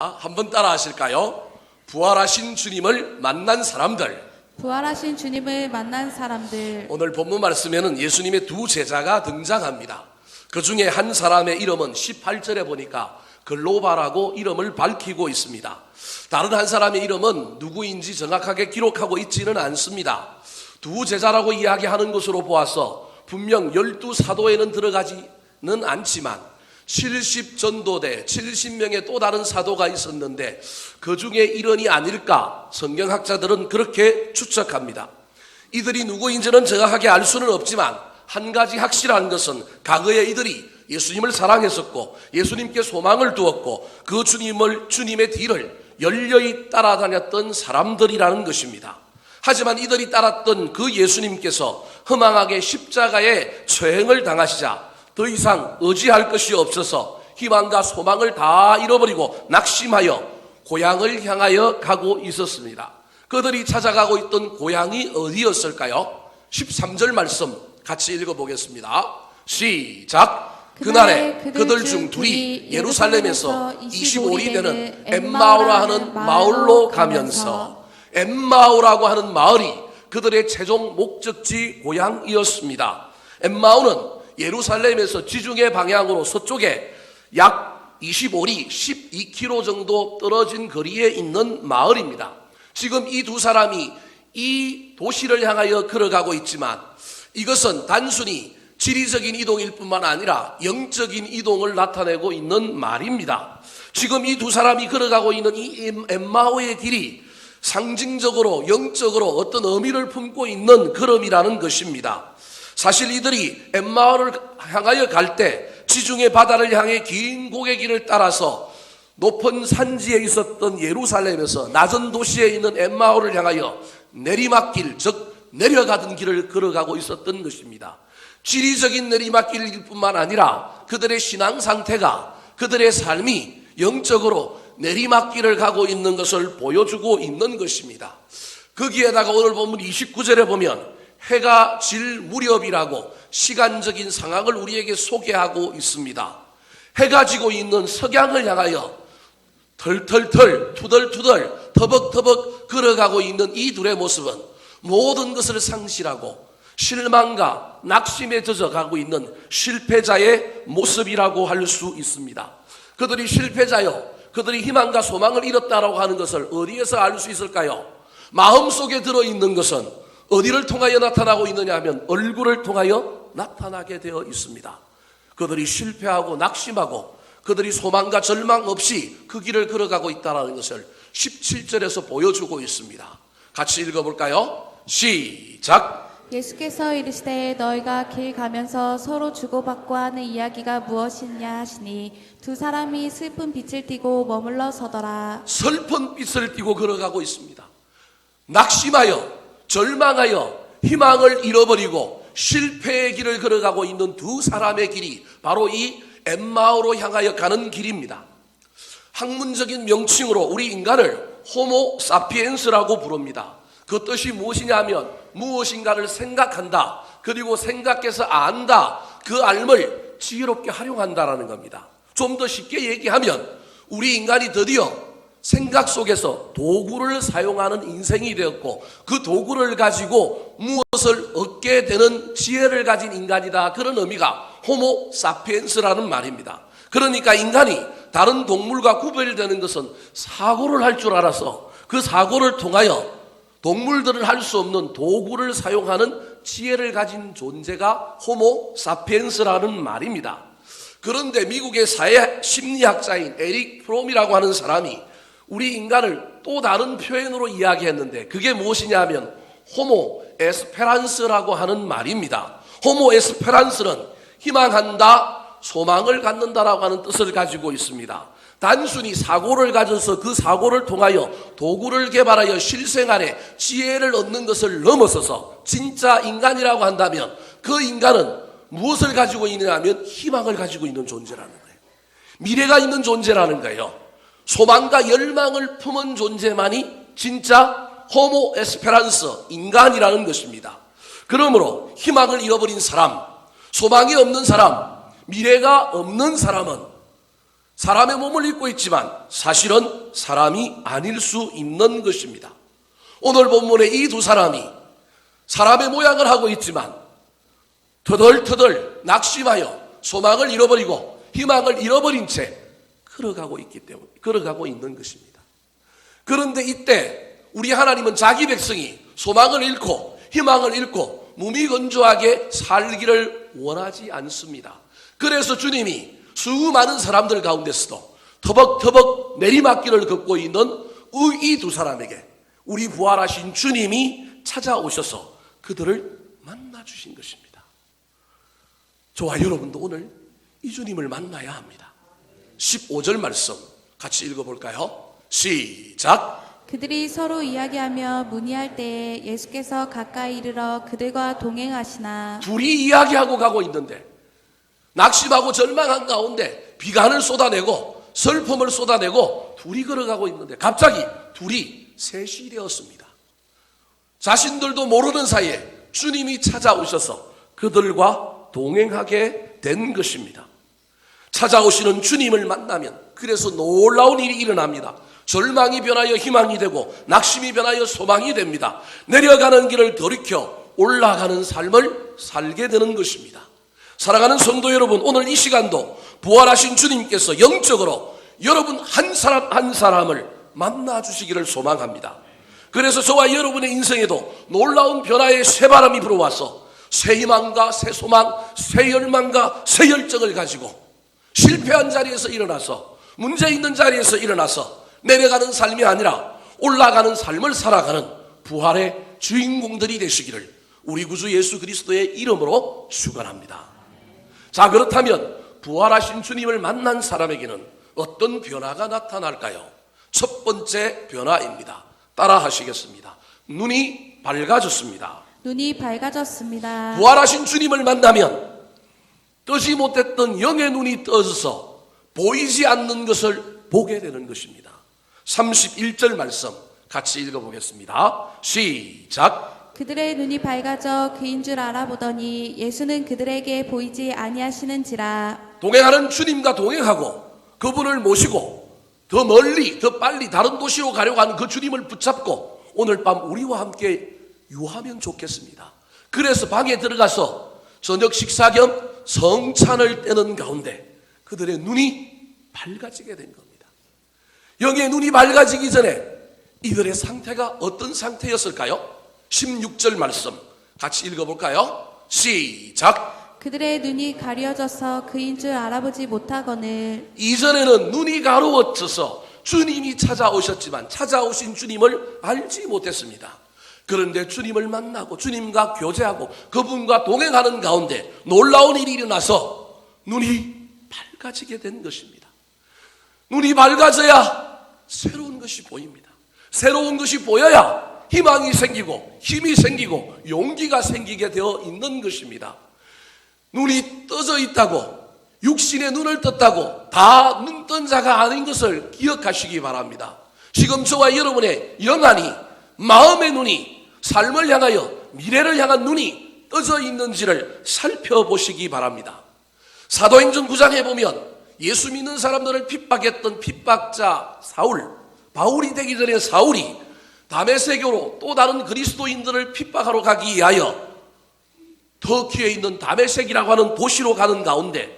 한번 따라 하실까요? 부활하신 주님을 만난 사람들. 부활하신 주님을 만난 사람들 오늘 본문 말씀에는 예수님의 두 제자가 등장합니다. 그 중에 한 사람의 이름은 18절에 보니까 글로바라고 이름을 밝히고 있습니다. 다른 한 사람의 이름은 누구인지 정확하게 기록하고 있지는 않습니다. 두 제자라고 이야기하는 것으로 보아서 분명 열두 사도에는 들어가지는 않지만 70 전도대 70명의 또 다른 사도가 있었는데 그 중에 일원이 아닐까 성경학자들은 그렇게 추측합니다. 이들이 누구인지는 정확하게 알 수는 없지만 한 가지 확실한 것은 과거에 이들이 예수님을 사랑했었고 예수님께 소망을 두었고 그 주님을 주님의 뒤를 열려이 따라다녔던 사람들이라는 것입니다. 하지만 이들이 따랐던 그 예수님께서 허망하게 십자가에 처형을 당하시자 더 이상 의지할 것이 없어서 희망과 소망을 다 잃어버리고 낙심하여 고향을 향하여 가고 있었습니다. 그들이 찾아가고 있던 고향이 어디였을까요? 13절 말씀 같이 읽어보겠습니다. 시작. 그날에 그들 중 둘이 예루살렘에서 25리 되는 엠마오라 하는 마을로 가면서 엠마오라고 하는 마을이 그들의 최종 목적지 고향이었습니다. 엠마오는 예루살렘에서 지중해 방향으로 서쪽에 약 25리 12km 정도 떨어진 거리에 있는 마을입니다. 지금 이 두 사람이 이 도시를 향하여 걸어가고 있지만 이것은 단순히 지리적인 이동일 뿐만 아니라 영적인 이동을 나타내고 있는 말입니다. 지금 이 두 사람이 걸어가고 있는 이 엠마오의 길이 상징적으로 영적으로 어떤 의미를 품고 있는 걸음이라는 것입니다. 사실 이들이 엠마오를 향하여 갈 때 지중해 바다를 향해 긴 고개 길을 따라서 높은 산지에 있었던 예루살렘에서 낮은 도시에 있는 엠마오를 향하여 내리막길 즉 내려가던 길을 걸어가고 있었던 것입니다. 지리적인 내리막길일 뿐만 아니라 그들의 신앙 상태가 그들의 삶이 영적으로 내리막길을 가고 있는 것을 보여주고 있는 것입니다. 거기에다가 오늘 본문 29절에 보면 해가 질 무렵이라고 시간적인 상황을 우리에게 소개하고 있습니다. 해가 지고 있는 석양을 향하여 털털털 투덜투덜 터벅터벅 걸어가고 있는 이 둘의 모습은 모든 것을 상실하고 실망과 낙심에 젖어가고 있는 실패자의 모습이라고 할 수 있습니다. 그들이 실패자요. 그들이 희망과 소망을 잃었다라고 하는 것을 어디에서 알 수 있을까요? 마음속에 들어있는 것은 어디를 통하여 나타나고 있느냐 하면 얼굴을 통하여 나타나게 되어 있습니다. 그들이 실패하고 낙심하고 그들이 소망과 절망 없이 그 길을 걸어가고 있다는 것을 17절에서 보여주고 있습니다. 같이 읽어볼까요? 시작. 예수께서 이르시되 너희가 길 가면서 서로 주고받고 하는 이야기가 무엇이냐 하시니 두 사람이 슬픈 빛을 띠고 머물러 서더라 슬픈 빛을 띠고 걸어가고 있습니다. 낙심하여 절망하여 희망을 잃어버리고 실패의 길을 걸어가고 있는 두 사람의 길이 바로 이 엠마오로 향하여 가는 길입니다. 학문적인 명칭으로 우리 인간을 호모 사피엔스라고 부릅니다. 그 뜻이 무엇이냐면 무엇인가를 생각한다. 그리고 생각해서 안다. 그 알을 지혜롭게 활용한다라는 겁니다. 좀 더 쉽게 얘기하면 우리 인간이 드디어 생각 속에서 도구를 사용하는 인생이 되었고 그 도구를 가지고 무엇을 얻게 되는 지혜를 가진 인간이다. 그런 의미가 호모 사피엔스라는 말입니다. 그러니까 인간이 다른 동물과 구별되는 것은 사고를 할 줄 알아서 그 사고를 통하여 동물들은 할 수 없는 도구를 사용하는 지혜를 가진 존재가 호모 사피엔스라는 말입니다. 그런데 미국의 사회 심리학자인 에릭 프롬이라고 하는 사람이 우리 인간을 또 다른 표현으로 이야기했는데 그게 무엇이냐 하면 호모 에스페란스라고 하는 말입니다. 호모 에스페란스는 희망한다, 소망을 갖는다라고 하는 뜻을 가지고 있습니다. 단순히 사고를 가져서 그 사고를 통하여 도구를 개발하여 실생활에 지혜를 얻는 것을 넘어서서 진짜 인간이라고 한다면 그 인간은 무엇을 가지고 있느냐 하면 희망을 가지고 있는 존재라는 거예요. 미래가 있는 존재라는 거예요. 소망과 열망을 품은 존재만이 진짜 호모 에스페란스 인간이라는 것입니다. 그러므로 희망을 잃어버린 사람, 소망이 없는 사람, 미래가 없는 사람은 사람의 몸을 입고 있지만 사실은 사람이 아닐 수 있는 것입니다. 오늘 본문의 이 두 사람이 사람의 모양을 하고 있지만 터덜터덜 낙심하여 소망을 잃어버리고 희망을 잃어버린 채 걸어가고 있기 때문에 걸어가고 있는 것입니다. 그런데 이때 우리 하나님은 자기 백성이 소망을 잃고 희망을 잃고 무미건조하게 살기를 원하지 않습니다. 그래서 주님이 수많은 사람들 가운데서도 터벅터벅 내리막길을 걷고 있는 이두 사람에게 우리 부활하신 주님이 찾아오셔서 그들을 만나 주신 것입니다. 저와 여러분도 오늘 이 주님을 만나야 합니다. 15절 말씀 같이 읽어볼까요? 시작. 그들이 서로 이야기하며 문의할 때에 예수께서 가까이 이르러 그들과 동행하시나 둘이 이야기하고 가고 있는데 낙심하고 절망한 가운데 비관을 쏟아내고 슬픔을 쏟아내고 둘이 걸어가고 있는데 갑자기 둘이 셋이 되었습니다. 자신들도 모르는 사이에 주님이 찾아오셔서 그들과 동행하게 된 것입니다. 찾아오시는 주님을 만나면 그래서 놀라운 일이 일어납니다. 절망이 변하여 희망이 되고 낙심이 변하여 소망이 됩니다. 내려가는 길을 돌이켜 올라가는 삶을 살게 되는 것입니다. 사랑하는 성도 여러분, 오늘 이 시간도 부활하신 주님께서 영적으로 여러분 한 사람 한 사람을 만나 주시기를 소망합니다. 그래서 저와 여러분의 인생에도 놀라운 변화의 새 바람이 불어와서 새 희망과 새 소망, 새 열망과 새 열정을 가지고 실패한 자리에서 일어나서 문제 있는 자리에서 일어나서 내려가는 삶이 아니라 올라가는 삶을 살아가는 부활의 주인공들이 되시기를 우리 구주 예수 그리스도의 이름으로 축원합니다. 자 그렇다면 부활하신 주님을 만난 사람에게는 어떤 변화가 나타날까요? 첫 번째 변화입니다. 따라 하시겠습니다. 눈이 밝아졌습니다. 눈이 밝아졌습니다. 부활하신 주님을 만나면 뜨지 못했던 영의 눈이 떠져서 보이지 않는 것을 보게 되는 것입니다. 31절 말씀 같이 읽어보겠습니다. 시작. 그들의 눈이 밝아져 그인 줄 알아보더니 예수는 그들에게 보이지 아니하시는지라 동행하는 주님과 동행하고 그분을 모시고 더 멀리 더 빨리 다른 도시로 가려고 하는 그 주님을 붙잡고 오늘 밤 우리와 함께 유하면 좋겠습니다. 그래서 방에 들어가서 저녁 식사 겸 성찬을 떼는 가운데 그들의 눈이 밝아지게 된 겁니다. 영의 눈이 밝아지기 전에 이들의 상태가 어떤 상태였을까요? 16절 말씀 같이 읽어볼까요? 시작. 그들의 눈이 가려져서 그인 줄 알아보지 못하거늘 이전에는 눈이 가로워져서 주님이 찾아오셨지만 찾아오신 주님을 알지 못했습니다. 그런데 주님을 만나고 주님과 교제하고 그분과 동행하는 가운데 놀라운 일이 일어나서 눈이 밝아지게 된 것입니다. 눈이 밝아져야 새로운 것이 보입니다. 새로운 것이 보여야 희망이 생기고 힘이 생기고 용기가 생기게 되어 있는 것입니다. 눈이 떠져 있다고 육신의 눈을 떴다고 다 눈 뜬 자가 아닌 것을 기억하시기 바랍니다. 지금 저와 여러분의 영안이 마음의 눈이 삶을 향하여 미래를 향한 눈이 떠져 있는지를 살펴보시기 바랍니다. 사도행전 9장에 보면 예수 믿는 사람들을 핍박했던 핍박자 사울, 바울이 되기 전에 사울이 다메섹으로 또 다른 그리스도인들을 핍박하러 가기 위하여 터키에 있는 다메섹이라고 하는 도시로 가는 가운데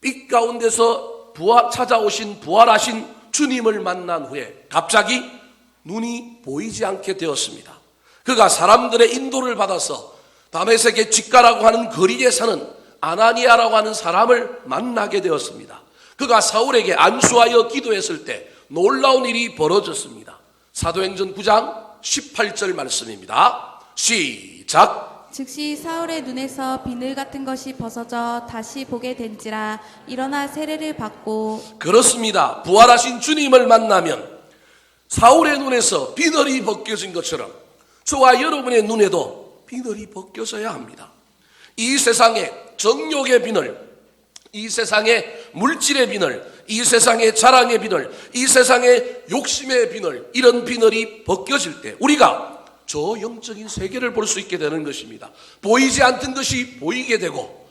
빛 가운데서 부활 찾아오신 부활하신 주님을 만난 후에 갑자기 눈이 보이지 않게 되었습니다. 그가 사람들의 인도를 받아서 다메섹의 직가라고 하는 거리에 사는 아나니아라고 하는 사람을 만나게 되었습니다. 그가 사울에게 안수하여 기도했을 때 놀라운 일이 벌어졌습니다. 사도행전 9장 18절 말씀입니다. 시작. 즉시 사울의 눈에서 비늘 같은 것이 벗어져 다시 보게 된지라 일어나 세례를 받고 그렇습니다. 부활하신 주님을 만나면 사울의 눈에서 비늘이 벗겨진 것처럼 저와 여러분의 눈에도 비늘이 벗겨져야 합니다. 이 세상에 정욕의 비늘, 이 세상에 물질의 비늘, 이 세상의 자랑의 비늘, 이 세상의 욕심의 비늘, 이런 비늘이 벗겨질 때 우리가 저 영적인 세계를 볼 수 있게 되는 것입니다. 보이지 않던 것이 보이게 되고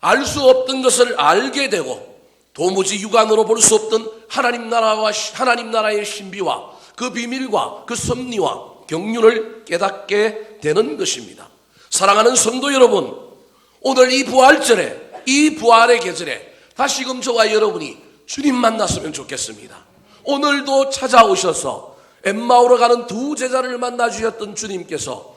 알 수 없던 것을 알게 되고 도무지 육안으로 볼 수 없던 하나님 나라와 시- 하나님 나라의 신비와 그 비밀과 그 섭리와 경륜을 깨닫게 되는 것입니다. 사랑하는 성도 여러분, 오늘 이 부활절에 이 부활의 계절에 다시금 저와 여러분이 주님 만났으면 좋겠습니다. 오늘도 찾아오셔서 엠마오로 가는 두 제자를 만나 주셨던 주님께서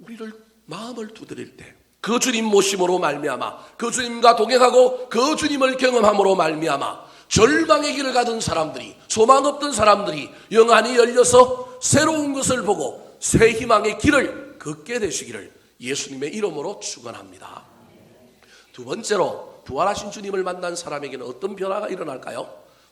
우리를 마음을 두드릴 때 그 주님 모심으로 말미암아 그 주님과 동행하고 그 주님을 경험함으로 말미암아 절망의 길을 가던 사람들이 소망 없던 사람들이 영안이 열려서 새로운 것을 보고 새 희망의 길을 걷게 되시기를 예수님의 이름으로 축원합니다. 두 번째로 부활하신 주님을 만난 사람에게는 어떤 변화가 일어날까요?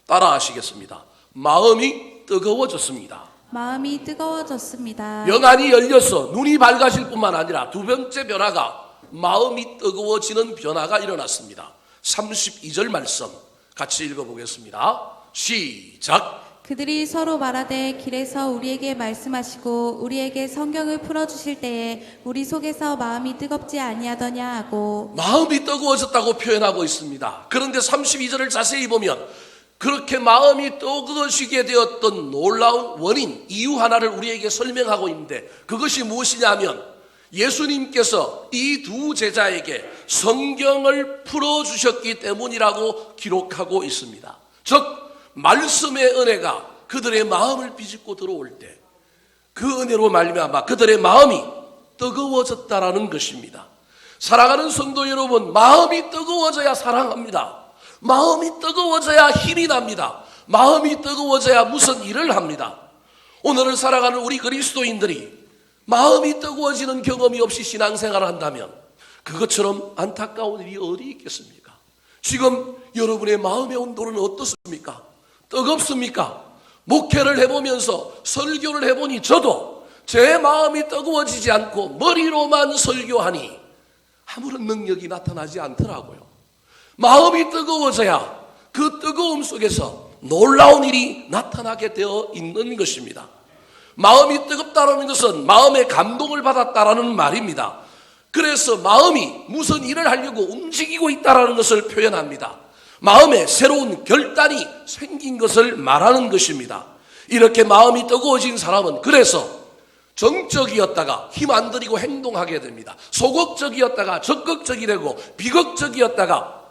따라하시겠습니다. 마음이 뜨거워졌습니다. 마음이 뜨거워졌습니다. 영안이 열려서 눈이 밝아질 뿐만 아니라 두 번째 변화가 마음이 뜨거워지는 변화가 일어났습니다. 32절 말씀 같이 읽어보겠습니다. 시작. 그들이 서로 말하되 길에서 우리에게 말씀하시고 우리에게 성경을 풀어 주실 때에 우리 속에서 마음이 뜨겁지 아니하더냐 하고 마음이 뜨거워졌다고 표현하고 있습니다. 그런데 32절을 자세히 보면 그렇게 마음이 뜨거워지게 되었던 놀라운 원인, 이유 하나를 우리에게 설명하고 있는데 그것이 무엇이냐면 예수님께서 이 두 제자에게 성경을 풀어주셨기 때문이라고 기록하고 있습니다. 즉, 말씀의 은혜가 그들의 마음을 비집고 들어올 때 그 은혜로 말미암아 그들의 마음이 뜨거워졌다라는 것입니다. 사랑하는 성도 여러분, 마음이 뜨거워져야 사랑합니다. 마음이 뜨거워져야 힘이 납니다. 마음이 뜨거워져야 무슨 일을 합니다. 오늘을 살아가는 우리 그리스도인들이 마음이 뜨거워지는 경험이 없이 신앙생활을 한다면 그것처럼 안타까운 일이 어디 있겠습니까? 지금 여러분의 마음의 온도는 어떻습니까? 뜨겁습니까? 목회를 해보면서 설교를 해보니 저도 제 마음이 뜨거워지지 않고 머리로만 설교하니 아무런 능력이 나타나지 않더라고요. 마음이 뜨거워져야 그 뜨거움 속에서 놀라운 일이 나타나게 되어 있는 것입니다. 마음이 뜨겁다라는 것은 마음의 감동을 받았다라는 말입니다. 그래서 마음이 무슨 일을 하려고 움직이고 있다라는 것을 표현합니다. 마음에 새로운 결단이 생긴 것을 말하는 것입니다. 이렇게 마음이 뜨거워진 사람은 그래서 정적이었다가 힘 안 들이고 행동하게 됩니다. 소극적이었다가 적극적이 되고 비극적이었다가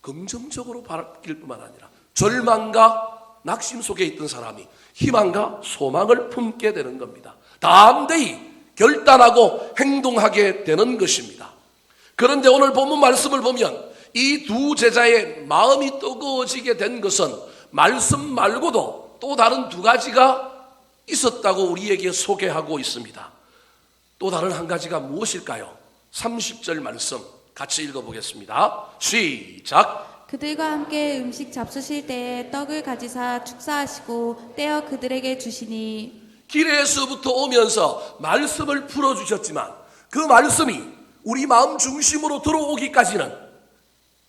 긍정적으로 바뀔 뿐만 아니라 절망과 낙심 속에 있던 사람이 희망과 소망을 품게 되는 겁니다. 담대히 결단하고 행동하게 되는 것입니다. 그런데 오늘 본문 말씀을 보면 이 두 제자의 마음이 뜨거워지게 된 것은 말씀 말고도 또 다른 두 가지가 있었다고 우리에게 소개하고 있습니다. 또 다른 한 가지가 무엇일까요? 30절 말씀 같이 읽어보겠습니다. 시작. 그들과 함께 음식 잡수실 때에 떡을 가지사 축사하시고 떼어 그들에게 주시니 길에서부터 오면서 말씀을 풀어 주셨지만 그 말씀이 우리 마음 중심으로 들어오기까지는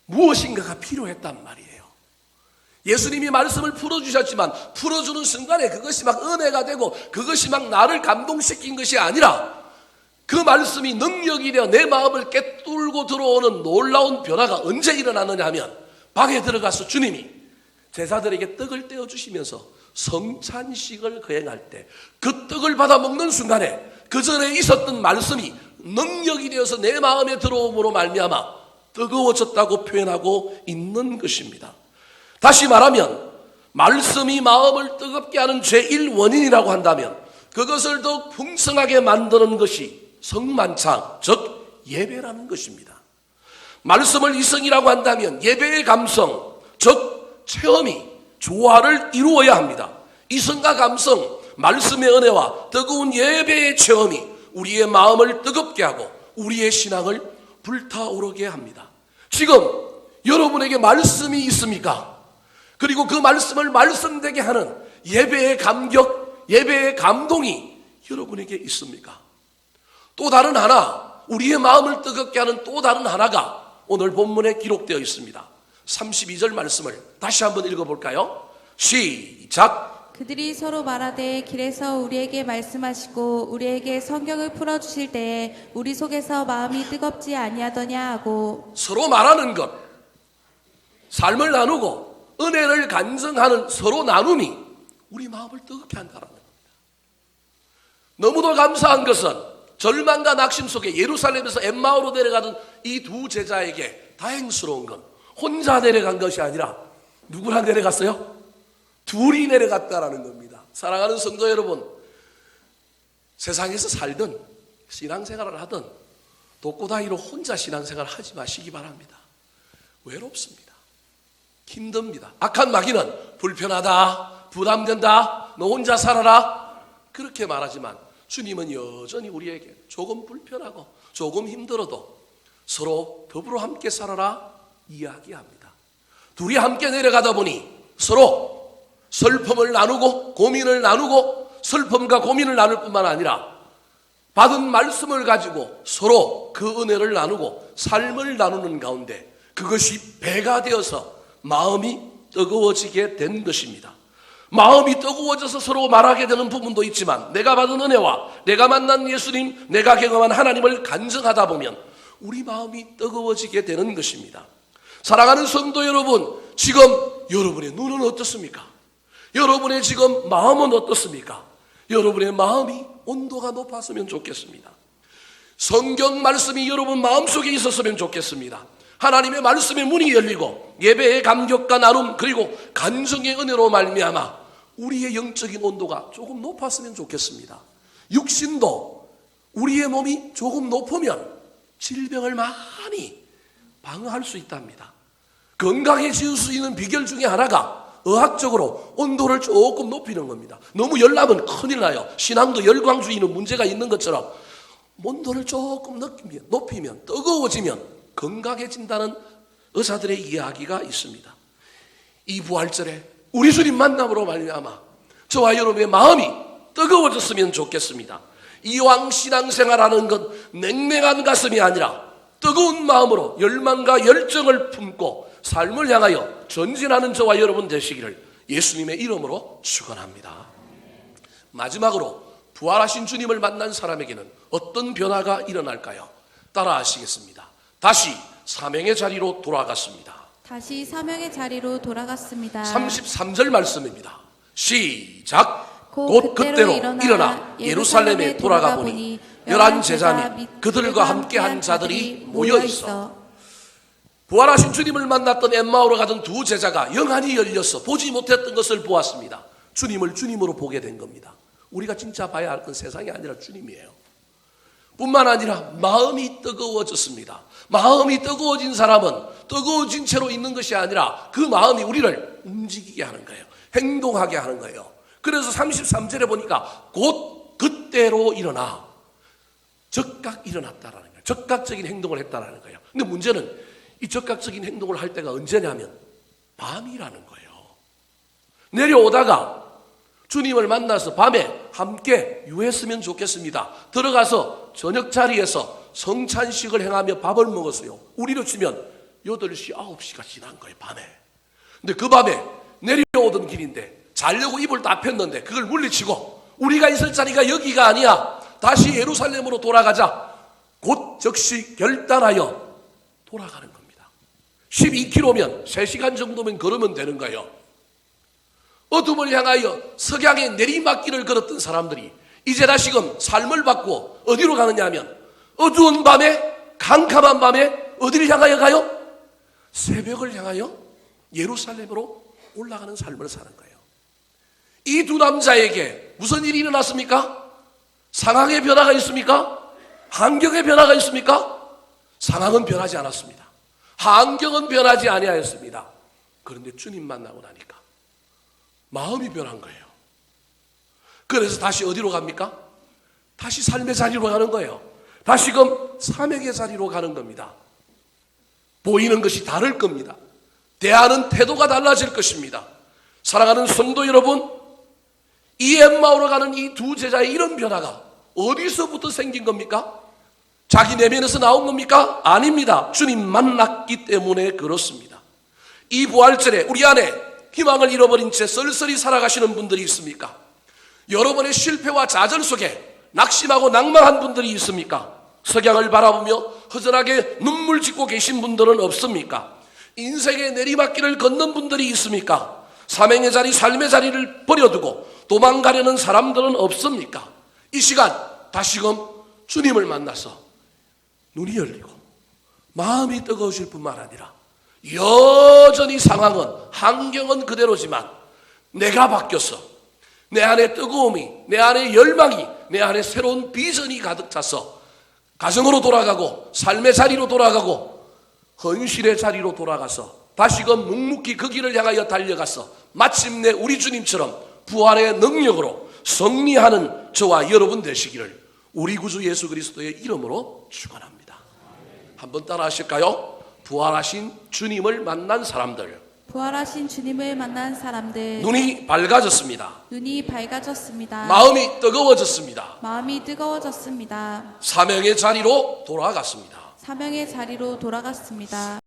무엇인가가 필요했단 말이에요. 예수님이 말씀을 풀어주셨지만 풀어주는 순간에 그것이 막 은혜가 되고 그것이 막 나를 감동시킨 것이 아니라 그 말씀이 능력이 되어 내 마음을 깨뚫고 들어오는 놀라운 변화가 언제 일어나느냐 하면 방에 들어가서 주님이 제자들에게 떡을 떼어 주시면서 성찬식을 거행할 때 그 떡을 받아 먹는 순간에 그 전에 있었던 말씀이 능력이 되어서 내 마음에 들어옴으로 말미암아 뜨거워졌다고 표현하고 있는 것입니다. 다시 말하면 말씀이 마음을 뜨겁게 하는 제1 원인이라고 한다면 그것을 더욱 풍성하게 만드는 것이 성만찬 즉 예배라는 것입니다. 말씀을 이성이라고 한다면 예배의 감성, 즉 체험이 조화를 이루어야 합니다. 이성과 감성, 말씀의 은혜와 뜨거운 예배의 체험이 우리의 마음을 뜨겁게 하고 우리의 신앙을 불타오르게 합니다. 지금 여러분에게 말씀이 있습니까? 그리고 그 말씀을 말씀되게 하는 예배의 감격, 예배의 감동이 여러분에게 있습니까? 또 다른 하나, 우리의 마음을 뜨겁게 하는 또 다른 하나가 오늘 본문에 기록되어 있습니다. 32절 말씀을 다시 한번 읽어볼까요? 시작. 그들이 서로 말하되 길에서 우리에게 말씀하시고 우리에게 성경을 풀어주실 때에 우리 속에서 마음이 뜨겁지 아니하더냐 하고 서로 말하는 것. 삶을 나누고 은혜를 간증하는 서로 나눔이 우리 마음을 뜨겁게 한다는 겁니다. 너무도 감사한 것은 절망과 낙심 속에 예루살렘에서 엠마오로 내려가던 이두 제자에게 다행스러운 건 혼자 내려간 것이 아니라 누구랑 내려갔어요? 둘이 내려갔다라는 겁니다. 사랑하는 성도 여러분, 세상에서 살든 신앙생활을 하든 독고다이로 혼자 신앙생활을 하지 마시기 바랍니다. 외롭습니다. 힘듭니다. 악한 마귀는 불편하다, 부담된다, 너 혼자 살아라. 그렇게 말하지만 주님은 여전히 우리에게 조금 불편하고 조금 힘들어도 서로 더불어 함께 살아라 이야기합니다. 둘이 함께 내려가다 보니 서로 슬픔을 나누고 고민을 나누고 슬픔과 고민을 나눌 뿐만 아니라 받은 말씀을 가지고 서로 그 은혜를 나누고 삶을 나누는 가운데 그것이 배가 되어서 마음이 뜨거워지게 된 것입니다. 마음이 뜨거워져서 서로 말하게 되는 부분도 있지만 내가 받은 은혜와 내가 만난 예수님, 내가 경험한 하나님을 간증하다 보면 우리 마음이 뜨거워지게 되는 것입니다. 사랑하는 성도 여러분, 지금 여러분의 눈은 어떻습니까? 여러분의 지금 마음은 어떻습니까? 여러분의 마음이 온도가 높았으면 좋겠습니다. 성경 말씀이 여러분 마음속에 있었으면 좋겠습니다. 하나님의 말씀의 문이 열리고 예배의 감격과 나눔 그리고 간증의 은혜로 말미암아 우리의 영적인 온도가 조금 높았으면 좋겠습니다. 육신도 우리의 몸이 조금 높으면 질병을 많이 방어할 수 있답니다. 건강해질 수 있는 비결 중에 하나가 의학적으로 온도를 조금 높이는 겁니다. 너무 열나면 큰일 나요. 신앙도 열광주의는 문제가 있는 것처럼 온도를 조금 높이면, 뜨거워지면 건강해진다는 의사들의 이야기가 있습니다. 이 부활절에 우리 주님 만남으로 말미암아 저와 여러분의 마음이 뜨거워졌으면 좋겠습니다. 이왕 신앙생활하는 건 냉랭한 가슴이 아니라 뜨거운 마음으로 열망과 열정을 품고 삶을 향하여 전진하는 저와 여러분 되시기를 예수님의 이름으로 축원합니다. 마지막으로 부활하신 주님을 만난 사람에게는 어떤 변화가 일어날까요? 따라하시겠습니다. 다시 사명의 자리로 돌아갔습니다. 다시 사명의 자리로 돌아갔습니다. 33절 말씀입니다. 시작. 곧곧 그때로 일어나 일어나 예루살렘에 돌아가 보니 열한 제자 및 그들과 함께한 자들이 모여 있어 부활하신 주님을 만났던 엠마오로 가던 두 제자가 영안이 열렸어 보지 못했던 것을 보았습니다. 주님을 주님으로 보게 된 겁니다. 우리가 진짜 봐야 할 건 세상이 아니라 주님이에요. 뿐만 아니라 마음이 뜨거워졌습니다. 마음이 뜨거워진 사람은 뜨거워진 채로 있는 것이 아니라 그 마음이 우리를 움직이게 하는 거예요. 행동하게 하는 거예요. 그래서 33절에 보니까 곧 그때로 일어나 적각 일어났다라는 거예요. 적각적인 행동을 했다라는 거예요. 근데 문제는 이 적각적인 행동을 할 때가 언제냐면 밤이라는 거예요. 내려오다가 주님을 만나서 밤에 함께 유했으면 좋겠습니다. 들어가서 저녁 자리에서 성찬식을 행하며 밥을 먹었어요. 우리로 치면 8시, 9시가 지난 거예요, 밤에. 근데 그 밤에 내려오던 길인데 자려고 이불 다 폈는데 그걸 물리치고 우리가 있을 자리가 여기가 아니야. 다시 예루살렘으로 돌아가자. 곧 즉시 결단하여 돌아가는 겁니다. 12km면 3시간 정도면 걸으면 되는 거예요. 어둠을 향하여 석양의 내리막길을 걸었던 사람들이 이제 다시금 삶을 받고 어디로 가느냐 하면 어두운 밤에 캄캄한 밤에 어디를 향하여 가요? 새벽을 향하여 예루살렘으로 올라가는 삶을 사는 거예요. 이 두 남자에게 무슨 일이 일어났습니까? 상황의 변화가 있습니까? 환경의 변화가 있습니까? 상황은 변하지 않았습니다. 환경은 변하지 아니하였습니다. 그런데 주님 만나고 나니까 마음이 변한 거예요. 그래서 다시 어디로 갑니까? 다시 삶의 자리로 가는 거예요. 다시금 사명의 자리로 가는 겁니다. 보이는 것이 다를 겁니다. 대하는 태도가 달라질 것입니다. 사랑하는 성도 여러분, 이 엠마오로 가는 이 두 제자의 이런 변화가 어디서부터 생긴 겁니까? 자기 내면에서 나온 겁니까? 아닙니다. 주님 만났기 때문에 그렇습니다. 이 부활절에 우리 안에 희망을 잃어버린 채 쓸쓸히 살아가시는 분들이 있습니까? 여러분의 실패와 좌절 속에 낙심하고 낭만한 분들이 있습니까? 석양을 바라보며 허전하게 눈물 짓고 계신 분들은 없습니까? 인생의 내리막길을 걷는 분들이 있습니까? 사명의 자리, 삶의 자리를 버려두고 도망가려는 사람들은 없습니까? 이 시간 다시금 주님을 만나서 눈이 열리고 마음이 뜨거우실 뿐만 아니라 여전히 상황은 환경은 그대로지만 내가 바뀌었어. 내 안에 뜨거움이, 내 안에 열망이, 내 안에 새로운 비전이 가득 차서 가정으로 돌아가고 삶의 자리로 돌아가고 헌실의 자리로 돌아가서 다시금 묵묵히 그 길을 향하여 달려가서 마침내 우리 주님처럼 부활의 능력으로 승리하는 저와 여러분 되시기를 우리 구주 예수 그리스도의 이름으로 축원합니다. 한번 따라 하실까요? 부활하신 주님을 만난 사람들 부활하신 주님을 만난 사람들 눈이 밝아졌습니다. 눈이 밝아졌습니다. 마음이 뜨거워졌습니다. 마음이 뜨거워졌습니다. 사명의 자리로 돌아갔습니다. 사명의 자리로 돌아갔습니다.